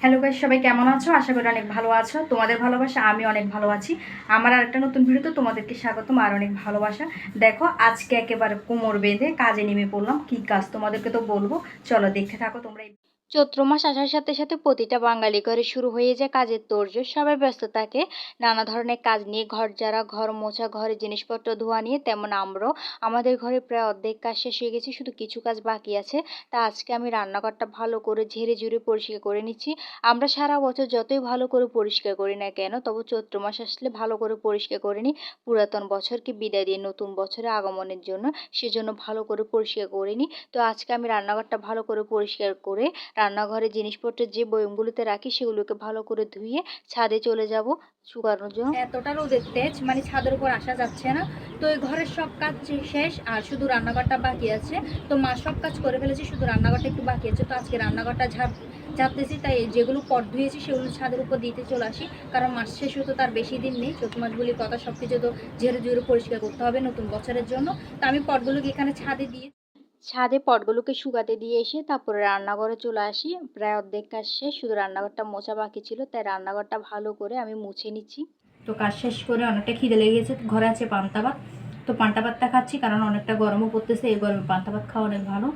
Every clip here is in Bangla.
হ্যালো গাইস সবাই কেমন আছো? আশা করি অনেক ভালো আছো। তোমাদের ভালোবাসা, আমি অনেক ভালো আছি। আমার আরেকটা নতুন ভিডিওতে তোমাদেরকে স্বাগতম আর অনেক ভালোবাসা। দেখো, আজকে একেবারে কোমর বেঁধে কাজে নেমে পড়লাম। কি কাজ তোমাদেরকে তো বলব? চলো দেখতে থাকো তোমরা চৈত্র মাস আসার সাথে সাথে প্রতিটা বাঙালি ঘরে শুরু হয়ে যায় কাজের তোড়জোড়। সবাই ব্যস্ত থাকে। নানা ধরনের কাজ নিয়ে ঘর যারা ঘর মোছা ঘরের জিনিসপত্র, ধোয়া নিয়ে তেমন আমরাও আমাদের ঘরে প্রায় অর্ধেক কাজ শেষ হয়ে গেছে, শুধু কিছু কাজ বাকি আছে। তা আজকে আমি রান্নাঘরটা ভালো করে ঝেড়ে ঝুড়ে পরিষ্কার করে নিচ্ছি। আমরা সারা বছর যতই ভালো করে পরিষ্কার করি না কেন, তবু চৈত্র মাস আসলে ভালো করে পরিষ্কার করে নিই। পুরাতন বছরকে বিদায় দিয়ে নতুন বছরের আগমনের জন্য সেজন্য ভালো করে পরিষ্কার করে নিই। তো আজকে আমি রান্নাঘরটা ভালো করে পরিষ্কার করে রান্নাঘরে জিনিসপত্র যে বয়মগুলোতে রাখি, সেগুলোকে ভালো করে ধুয়ে ছাদে চলে যাব শুকানোর জন্য। এতটা রোদের তেজ মানে ছাদের উপর আসা যাচ্ছে না। তো এই ঘরের সব কাজ শেষ, আর শুধু রান্নাঘরটা বাকি আছে। তো মা সব কাজ করে ফেলেছি, শুধু রান্নাঘরটা একটু বাকি আছে। তো আজকে রান্নাঘরটা ঝাঁপ, ঝাপতেছি, তাই যেগুলো পট ধুয়েছি, সেগুলো ছাদের উপর দিতে চলে আসি। কারণ মাস শেষ তো তার বেশি দিন নেই। চৈত্র মাসগুলির কথা সব কিছু তো ঝেড়ে ঝুড়ে পরিষ্কার করতে হবে নতুন বছরের জন্য। তো আমি পটগুলোকে এখানে ছাদে দিয়ে ছাদে পটগুলোকে শুকাতে দিয়ে এসে তারপরে রান্নাঘরে চলে আসি। প্রায় অর্ধেক কাজ শেষ, শুধু রান্নাঘরটা মোছা বাকি ছিল, তাই রান্নাঘরটা ভালো করে আমি মুছে নিচ্ছি। তো কাজ শেষ করে অনেকটা খিদে লেগে গেছে ঘরে আছে পান্তা ভাত। তো পান্তা ভাতটা খাচ্ছি কারণ অনেকটা গরমও পড়তেছে, এই গরমে পান্তা ভাত খাওয়া অনেক ভালো।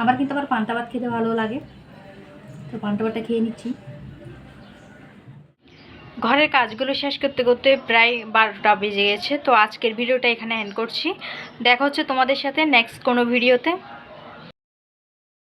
আমার কিন্তু আবার পান্তা ভাত খেতে ভালো লাগে। তো পান্তা ভাতটা খেয়ে নিচ্ছি। ঘরের কাজগুলো শেষ করতে করতে প্রায় বারোটা বেজে গেছে, তো আজকের ভিডিওটা এখানে এন্ড করছি। দেখা হচ্ছে তোমাদের সাথে নেক্সট কোনো ভিডিওতে